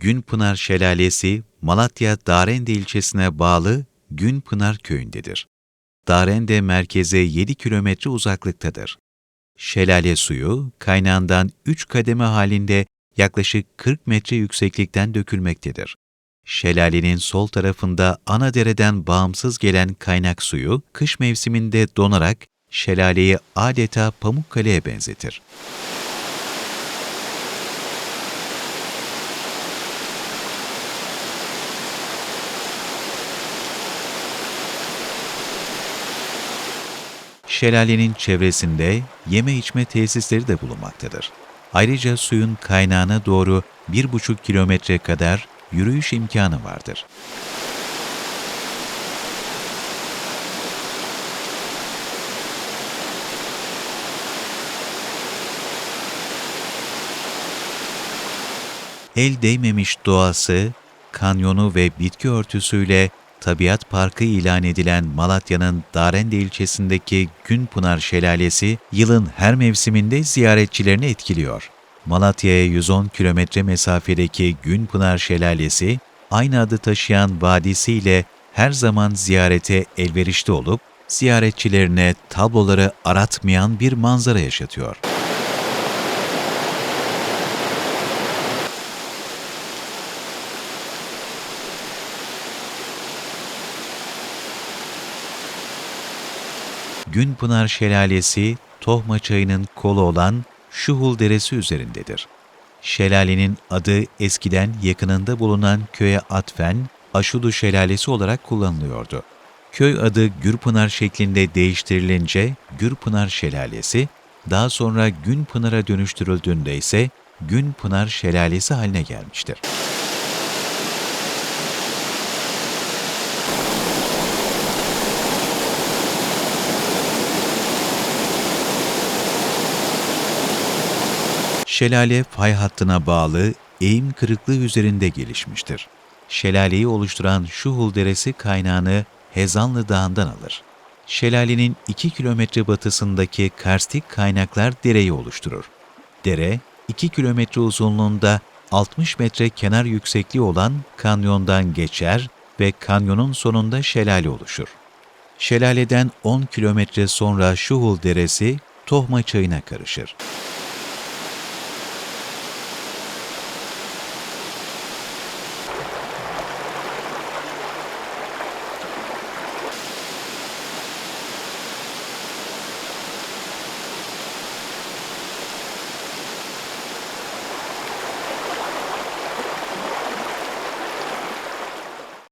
Günpınar Şelalesi, Malatya Darende ilçesine bağlı Günpınar köyündedir. Darende merkeze 7 kilometre uzaklıktadır. Şelale suyu, kaynağından 3 kademe halinde yaklaşık 40 metre yükseklikten dökülmektedir. Şelalenin sol tarafında ana dereden bağımsız gelen kaynak suyu, kış mevsiminde donarak şelaleyi adeta Pamukkale'ye benzetir. Şelalenin çevresinde yeme içme tesisleri de bulunmaktadır. Ayrıca suyun kaynağına doğru 1,5 kilometre kadar yürüyüş imkanı vardır. El değmemiş doğası, kanyonu ve bitki örtüsüyle Tabiat Parkı ilan edilen Malatya'nın Darende ilçesindeki Günpınar Şelalesi, yılın her mevsiminde ziyaretçilerini etkiliyor. Malatya'ya 110 kilometre mesafedeki Günpınar Şelalesi, aynı adı taşıyan vadisiyle her zaman ziyarete elverişli olup, ziyaretçilerine tabloları aratmayan bir manzara yaşatıyor. Günpınar Şelalesi, Tohma Çayı'nın kolu olan Şuhul Deresi üzerindedir. Şelalenin adı eskiden yakınında bulunan köye atfen Aşulu Şelalesi olarak kullanılıyordu. Köy adı Gürpınar şeklinde değiştirilince Gürpınar Şelalesi, daha sonra Günpınar'a dönüştürüldüğünde ise Günpınar Şelalesi haline gelmiştir. Şelale fay hattına bağlı eğim kırıklığı üzerinde gelişmiştir. Şelaleyi oluşturan Şuhul Deresi kaynağını Hezanlı Dağı'ndan alır. Şelalenin 2 kilometre batısındaki karstik kaynaklar dereyi oluşturur. Dere, 2 kilometre uzunluğunda 60 metre kenar yüksekliği olan kanyondan geçer ve kanyonun sonunda şelale oluşur. Şelaleden 10 kilometre sonra Şuhul Deresi Tohma Çayı'na karışır.